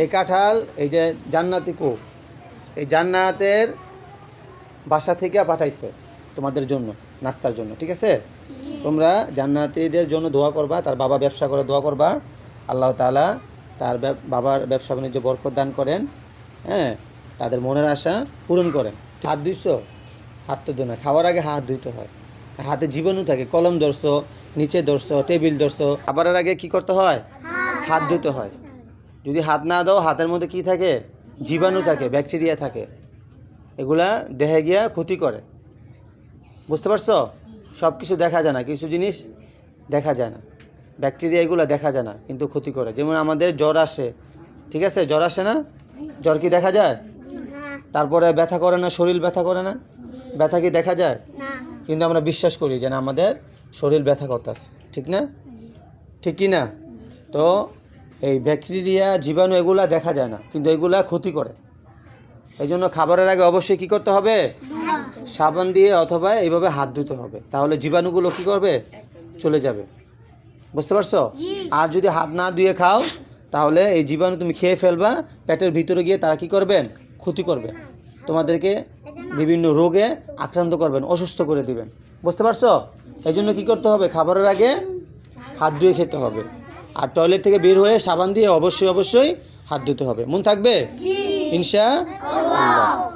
এই কাঁঠাল এই যে জান্নাতি কূপ এই জান্নাতের বাসা থেকে পাঠাইছে তোমাদের জন্য নাস্তার জন্য ঠিক আছে? তোমরা জান্নাতীদের জন্য দোয়া করবা তার বাবা ব্যবসা করে দোয়া করবা। আল্লাহ তাআলা তার বাবার ব্যবসা বাণিজ্য বরকত দান করেন হ্যাঁ? তাদের মনের আশা পূরণ করেন। হাত ধুইছ? হাত তো না খাওয়ার আগে হাত ধুইতে হয়। হাতে জীবাণু থাকে কলম ধরছো নিচে ধরছো টেবিল ধরছো খাবারের আগে কি করতে হয়? হাত ধুতে হয়। যদি হাত না দাও হাতের মধ্যে কি থাকে? জীবাণু থাকে ব্যাকটেরিয়া থাকে। এগুলা দেহে গিয়া ক্ষতি করে। বুঝতে পারছ? সব কিছু দেখা যায় না কিছু জিনিস দেখা যায় না। ব্যাকটেরিয়া এগুলো দেখা যায় না কিন্তু ক্ষতি করে। যেমন আমাদের জ্বর আসে ঠিক আছে? জ্বর আসে না? জ্বর কি দেখা যায়? তারপরে ব্যথা করে না? শরীর ব্যথা করে না? ব্যথা কি দেখা যায়? কিন্তু আমরা বিশ্বাস করি যে না আমাদের শরীর ব্যথা করতেছে ঠিক না? ঠিক কি না? তো এই ব্যাকটেরিয়া জীবাণু এগুলা দেখা যায় না কিন্তু এগুলা ক্ষতি করে। এই জন্য খাবারের আগে অবশ্যই কি করতে হবে? সাবান দিয়ে অথবা এইভাবে হাত ধুতে হবে। তাহলে জীবাণুগুলো কি করবে? চলে যাবে। বুঝতে পারছ? আর যদি হাত না ধুয়ে খাও তাহলে এই জীবাণু তুমি খেয়ে ফেলবা পেটের ভিতরে গিয়ে তারা কি করবেন? ক্ষতি করবে। তোমাদেরকে বিভিন্ন রোগে আক্রান্ত করবেন অসুস্থ করে দিবেন। বুঝতে পারছ? এই জন্য কী করতে হবে? খাবারের আগে হাত ধুয়ে খেতে হবে। আর টয়লেট থেকে বের হয়ে সাবান দিয়ে অবশ্যই অবশ্যই হাত ধুতে হবে। মন থাকবে? ইনশা আল্লাহ।